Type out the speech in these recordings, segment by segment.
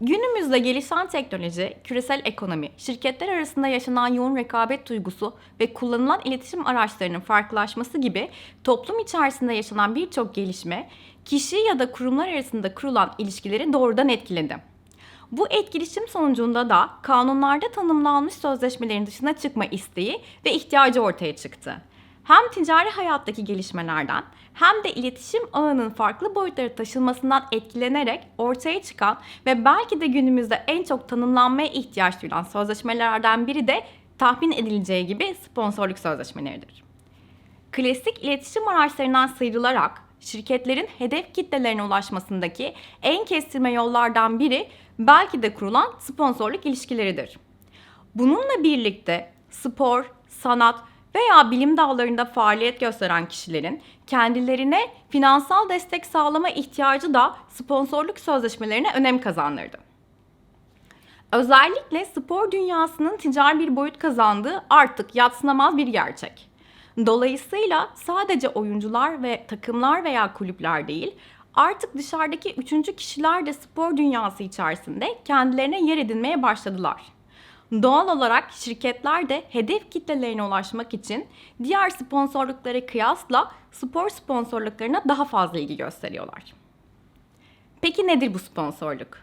Günümüzde gelişen teknoloji, küresel ekonomi, şirketler arasında yaşanan yoğun rekabet duygusu ve kullanılan iletişim araçlarının farklılaşması gibi toplum içerisinde yaşanan birçok gelişme, kişi ya da kurumlar arasında kurulan ilişkileri doğrudan etkiledi. Bu etkileşim sonucunda da kanunlarda tanımlanmış sözleşmelerin dışına çıkma isteği ve ihtiyacı ortaya çıktı. Hem ticari hayattaki gelişmelerden hem de iletişim ağının farklı boyutlara taşınmasından etkilenerek ortaya çıkan ve belki de günümüzde en çok tanımlanmaya ihtiyaç duyulan sözleşmelerden biri de tahmin edileceği gibi sponsorluk sözleşmeleridir. Klasik iletişim araçlarından sıyrılarak şirketlerin hedef kitlelerine ulaşmasındaki en kestirme yollardan biri belki de kurulan sponsorluk ilişkileridir. Bununla birlikte spor, sanat veya bilim dallarında faaliyet gösteren kişilerin kendilerine finansal destek sağlama ihtiyacı da sponsorluk sözleşmelerine önem kazandırdı. Özellikle spor dünyasının ticari bir boyut kazandığı artık yatsınamaz bir gerçek. Dolayısıyla sadece oyuncular ve takımlar veya kulüpler değil, artık dışarıdaki üçüncü kişiler de spor dünyası içerisinde kendilerine yer edinmeye başladılar. Doğal olarak şirketler de hedef kitlelerine ulaşmak için diğer sponsorluklara kıyasla spor sponsorluklarına daha fazla ilgi gösteriyorlar. Peki nedir bu sponsorluk?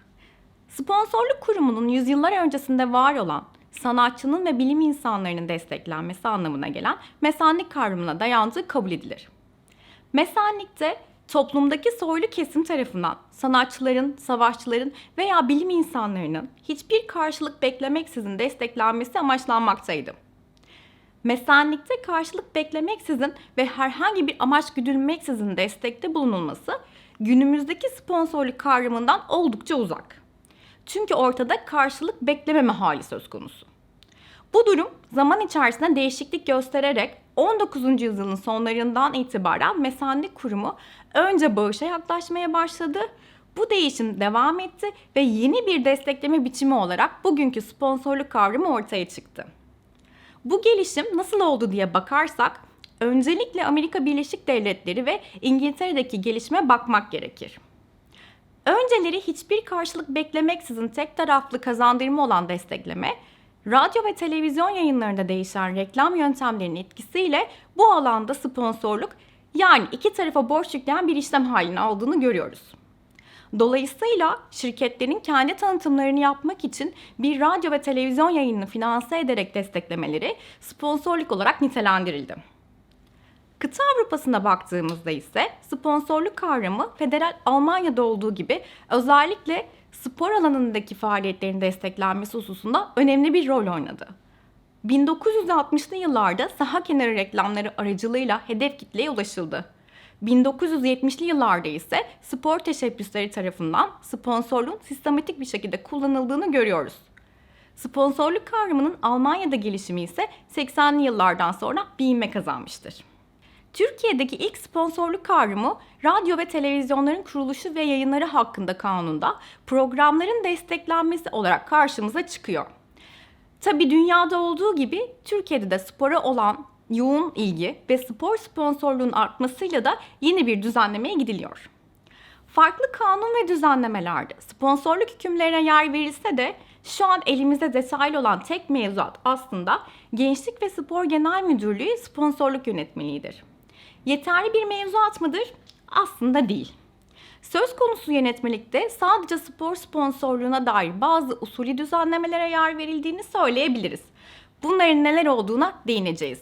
Sponsorluk kurumunun yüzyıllar öncesinde var olan sanatçının ve bilim insanlarının desteklenmesi anlamına gelen mesenlik kavramına dayandığı kabul edilir. Mesenlikte toplumdaki soylu kesim tarafından sanatçıların, savaşçıların veya bilim insanlarının hiçbir karşılık beklemeksizin desteklenmesi amaçlanmaktaydı. Mesenlikte karşılık beklemeksizin ve herhangi bir amaç güdülmeksizin destekte bulunulması günümüzdeki sponsorluk kavramından oldukça uzak. Çünkü ortada karşılık beklememe hali söz konusu. Bu durum zaman içerisinde değişiklik göstererek 19. yüzyılın sonlarından itibaren mesenlik kurumu önce bağışa yaklaşmaya başladı. Bu değişim devam etti ve yeni bir destekleme biçimi olarak bugünkü sponsorluk kavramı ortaya çıktı. Bu gelişim nasıl oldu diye bakarsak öncelikle Amerika Birleşik Devletleri ve İngiltere'deki gelişime bakmak gerekir. Önceleri hiçbir karşılık beklemeksizin tek taraflı kazandırma olan destekleme, radyo ve televizyon yayınlarında değişen reklam yöntemlerinin etkisiyle bu alanda sponsorluk yani iki tarafa borç yükleyen bir işlem haline aldığını görüyoruz. Dolayısıyla şirketlerin kendi tanıtımlarını yapmak için bir radyo ve televizyon yayınını finanse ederek desteklemeleri sponsorluk olarak nitelendirildi. Kıta Avrupa'sına baktığımızda ise sponsorluk kavramı federal Almanya'da olduğu gibi özellikle spor alanındaki faaliyetlerin desteklenmesi hususunda önemli bir rol oynadı. 1960'lı yıllarda saha kenarı reklamları aracılığıyla hedef kitleye ulaşıldı. 1970'li yıllarda ise spor teşebbüsleri tarafından sponsorluğun sistematik bir şekilde kullanıldığını görüyoruz. Sponsorluk kavramının Almanya'da gelişimi ise 80'li yıllardan sonra bir kazanmıştır. Türkiye'deki ilk sponsorluk kavramı radyo ve televizyonların kuruluşu ve yayınları hakkında kanunda programların desteklenmesi olarak karşımıza çıkıyor. Tabi dünyada olduğu gibi Türkiye'de de spora olan yoğun ilgi ve spor sponsorluğun artmasıyla da yeni bir düzenlemeye gidiliyor. Farklı kanun ve düzenlemelerde sponsorluk hükümlerine yer verilse de şu an elimizde detaylı olan tek mevzuat aslında Gençlik ve Spor Genel Müdürlüğü sponsorluk yönetmeliğidir. Yeterli bir mevzuat mıdır? Aslında değil. Söz konusu yönetmelikte sadece spor sponsorluğuna dair bazı usulü düzenlemelere yer verildiğini söyleyebiliriz. Bunların neler olduğuna değineceğiz.